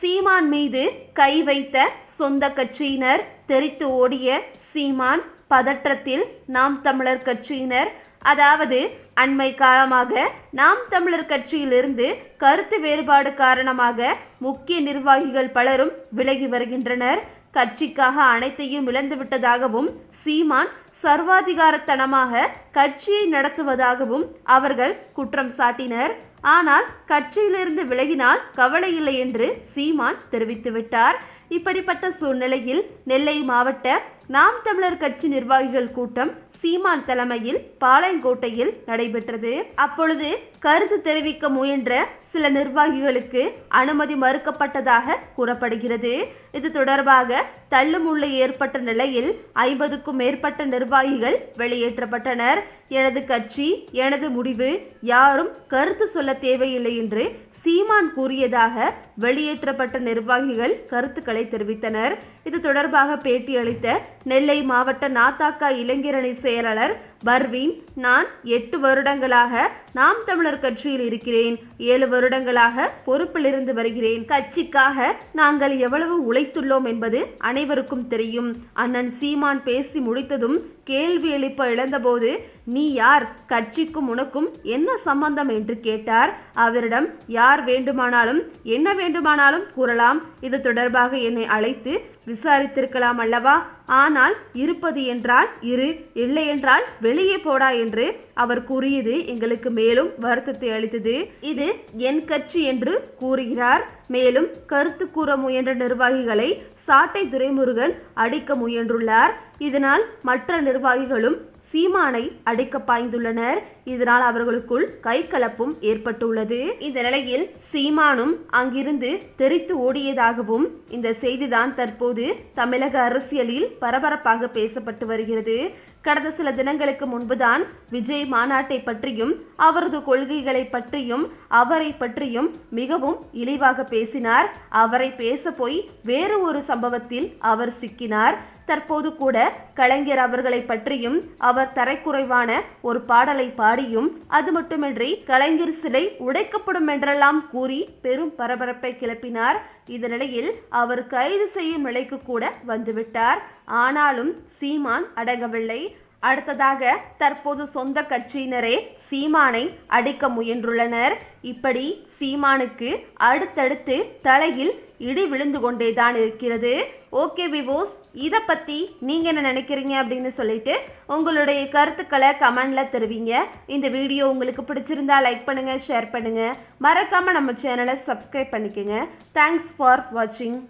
சீமான் மீது கை வைத்த சொந்த கட்சியினர் தெரித்து ஓடிய சீமான் பதற்றத்தில் நாம் தமிழர் கட்சியினர். அதாவது அண்மை காலமாக நாம் தமிழர் கட்சியிலிருந்து கருத்து வேறுபாடு காரணமாக முக்கிய நிர்வாகிகள் பலரும் விலகி வருகின்றனர். கட்சிக்காக அனைத்தையும் இழந்துவிட்டதாகவும் சீமான் சர்வாதிகாரத்தனமாக கட்சியை நடத்துவதாகவும் அவர்கள் குற்றம் சாட்டினர். ஆனால் கட்சியிலிருந்து விலகினால் கவலை இல்லை என்று சீமான் தெரிவித்துவிட்டார் இப்படிப்பட்ட சூழ்நிலையில் நெல்லை மாவட்ட நாம் தமிழர் கட்சி நிர்வாகிகள் கூட்டம் சீமான் தலைமையில் பாளையங்கோட்டையில் நடைபெற்றது. அப்பொழுது கருத்து தெரிவிக்க முயன்ற சில நிர்வாகிகளுக்கு அனுமதி மறுக்கப்பட்டதாக கூறப்படுகிறது. இது தொடர்பாக தள்ளுமுள்ளு ஏற்பட்ட நிலையில் ஐம்பதுக்கும் மேற்பட்ட நிர்வாகிகள் வெளியேற்றப்பட்டனர். எனது கட்சி எனது முடிவு யாரும் கருத்து சொல்ல தேவையில்லை என்று சீமான் கூறியதாக வெளியேற்றப்பட்ட நிர்வாகிகள் கருத்துக்களை தெரிவித்தனர். இது தொடர்பாக பேட்டியளித்த நெல்லை மாவட்ட நாத்தாக்கா இளைஞரணி செயலாளர் பர்வீன் நான் எட்டு வருடங்களாக நாம் தமிழர் கட்சியில் இருக்கிறேன். ஏழு வருடங்களாக பொறுப்பில் இருந்து வருகிறேன். கட்சிக்காக நாங்கள் எவ்வளவு உழைத்துள்ளோம் என்பது அனைவருக்கும் தெரியும். அண்ணன் சீமான் பேசி முடித்ததும் கேள்வி எழுப்ப இழந்தபோது நீ யார்? கட்சிக்கும் உனக்கும் என்ன சம்பந்தம்? என்று கேட்டார். அவரிடம் யார் வேண்டுமானாலும் என்ன வேண்டுமானாலும் கூறலாம். இது தொடர்பாக என்னை அழைத்து விசாரித்திருக்கலாம் அல்லவா? ஆனால் இருப்பது என்றால் இரு இல்லை என்றால் வெளியே போடா என்று அவர் கூறியது எங்களுக்கு மேலும் வருத்தத்தை அளித்தது. இது என் கட்சி என்று கூறுகிறார். மேலும் கருத்து கூற முயன்ற நிர்வாகிகளை சாட்டை துரைமுருகன் அடிக்க முயன்றுள்ளார். இதனால் மற்ற நிர்வாகிகளும் சீமானை அடிக்க பாய்ந்துள்ளனர். இதனால் அவர்களுக்குள் கைகலப்பும் ஏற்பட்டுள்ளது. இந்த நிலையில் சீமானும் அங்கிருந்து தெரித்து ஓடியதாகவும் இந்த செய்திதான் தற்போது தமிழக அரசியலில் பரபரப்பாக பேசப்பட்டு வருகிறது. கடந்த சில தினங்களுக்கு முன்புதான் விஜய் மாநாட்டை பற்றியும் அவரது கொள்கைகளை பற்றியும் அவரை பற்றியும் மிகவும் இழிவாக பேசினார். அவரை பேச போய் வேறு ஒரு சம்பவத்தில் அவர் சிக்கினார். தற்போது கூட கலைஞர் அவர்களை பற்றியும் அவர் தரைக்குறைவான ஒரு பாடலை பாடியும் அது மட்டுமின்றி கலைஞர் சிலை உடைக்கப்படும் என்றெல்லாம் கூறி பெரும் பரபரப்பை கிளப்பினார். இந்த நிலையில் அவர் கைது செய்யும் நிலைக்கு கூட வந்துவிட்டார். ஆனாலும் சீமான் அடங்கவில்லை. அடுத்ததாக தற்போது சொந்த கட்சியினரே சீமானை அடிக்க முயன்றுள்ளனர். இப்படி சீமானுக்கு அடுத்தடுத்து தலையில் இடி விழுந்து கொண்டேதான் இருக்கிறது. ஓகே விவோஸ் இதை பற்றி நீங்கள் என்ன நினைக்கிறீங்க அப்படின்னு சொல்லிட்டு உங்களுடைய கருத்துக்களை கமெண்டில் தருவீங்க. இந்த வீடியோ உங்களுக்கு பிடிச்சிருந்தா லைக் பண்ணுங்கள் ஷேர் பண்ணுங்கள் மறக்காமல் நம்ம சேனலை சப்ஸ்கிரைப் பண்ணிக்கோங்க. தேங்க்ஸ் ஃபார் வாட்சிங்